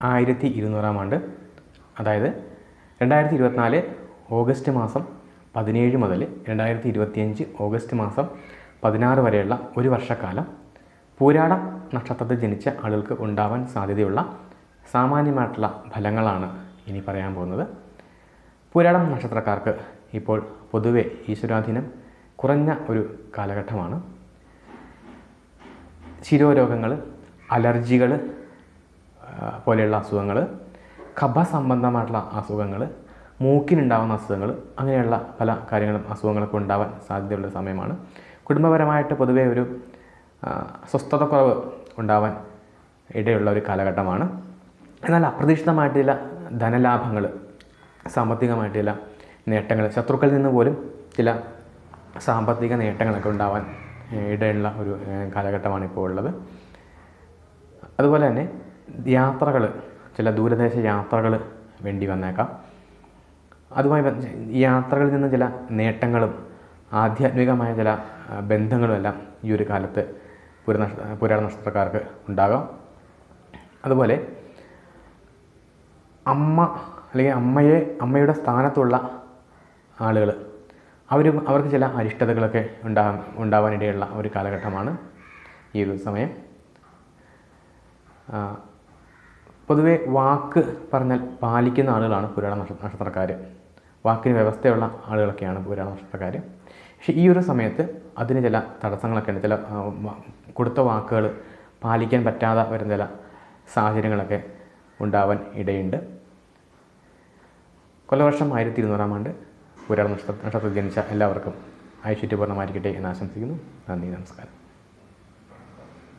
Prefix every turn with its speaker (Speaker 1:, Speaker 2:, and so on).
Speaker 1: ആയിരത്തി ഇരുന്നൂറാം ആണ്ട്. അതായത് രണ്ടായിരത്തി ഇരുപത്തിനാല് ഓഗസ്റ്റ് മാസം പതിനേഴ് മുതൽ രണ്ടായിരത്തി ഇരുപത്തിയഞ്ച് ഓഗസ്റ്റ് മാസം പതിനാറ് വരെയുള്ള ഒരു വർഷക്കാലം പൂരാട നക്ഷത്രത്തിൽ ജനിച്ച ആളുകൾക്ക് ഉണ്ടാവാൻ സാധ്യതയുള്ള സാമാന്യമായിട്ടുള്ള ഫലങ്ങളാണ് ഇനി പറയാൻ പോകുന്നത്. പൂരാടം നക്ഷത്രക്കാർക്ക് ഇപ്പോൾ പൊതുവെ ഈശ്വരാധീനം കുറഞ്ഞ ഒരു കാലഘട്ടമാണ്. ശിരോരോഗങ്ങൾ അലർജികൾ പോലെയുള്ള അസുഖങ്ങൾ കഫ സംബന്ധമായിട്ടുള്ള അസുഖങ്ങൾ മൂക്കിനുണ്ടാകുന്ന അസുഖങ്ങൾ അങ്ങനെയുള്ള പല കാര്യങ്ങളും അസുഖങ്ങളൊക്കെ ഉണ്ടാവാൻ സാധ്യതയുള്ള സമയമാണ്. കുടുംബപരമായിട്ട് പൊതുവെ ഒരു സ്വസ്ഥതക്കുറവ് ഉണ്ടാവാൻ ഇടയുള്ള ഒരു കാലഘട്ടമാണ്. എന്നാൽ അപ്രതീക്ഷിതമായിട്ട് ചില ധനലാഭങ്ങൾ സാമ്പത്തികമായിട്ട് ചില നേട്ടങ്ങൾ ശത്രുക്കളിൽ നിന്ന് പോലും ചില സാമ്പത്തിക നേട്ടങ്ങളൊക്കെ ഉണ്ടാവാൻ ഇടയുള്ള ഒരു കാലഘട്ടമാണ് ഇപ്പോൾ ഉള്ളത്. അതുപോലെ തന്നെ യാത്രകൾ ചില ദൂരദേശ യാത്രകൾ വേണ്ടി വന്നേക്കാം. അതുമായി യാത്രകളിൽ നിന്ന് ചില നേട്ടങ്ങളും ആധ്യാത്മികമായ ചില ബന്ധങ്ങളും എല്ലാം ഈ ഒരു കാലത്ത് പുരനഷ പുരാണ നക്ഷത്രക്കാർക്ക് ഉണ്ടാകാം. അതുപോലെ അമ്മ അല്ലെങ്കിൽ അമ്മയെ അമ്മയുടെ സ്ഥാനത്തുള്ള ആളുകൾ അവർ അവർക്ക് ചില അരിഷ്ടതകളൊക്കെ ഉണ്ടാകാൻ ഉണ്ടാവാനിടയുള്ള ഒരു കാലഘട്ടമാണ് ഈ ഒരു സമയം. പൊതുവെ വാക്ക് പറഞ്ഞാൽ പാലിക്കുന്ന ആളുകളാണ് പുരാണ നക്ഷ നക്ഷത്രക്കാർ വാക്കിന് വ്യവസ്ഥയുള്ള ആളുകളൊക്കെയാണ് പുരാണ നക്ഷത്രക്കാർ പക്ഷേ ഈ ഒരു സമയത്ത് അതിന് ചില തടസ്സങ്ങളൊക്കെ ഉണ്ട്. ചില കൊടുത്ത വാക്കുകൾ പാലിക്കാൻ പറ്റാതെ വരുന്ന ചില സാഹചര്യങ്ങളൊക്കെ ഉണ്ടാവാൻ ഇടയുണ്ട്. കൊല്ലവർഷം ആയിരത്തി ഇരുന്നൂറാം ആണ്ട് പുരാണ നക്ഷത്ര നക്ഷത്രത്തിൽ ജനിച്ച എല്ലാവർക്കും ഐശ്വര്യപൂർണമായിരിക്കട്ടെ എന്ന് ആശംസിക്കുന്നു. നന്ദി നമസ്കാരം.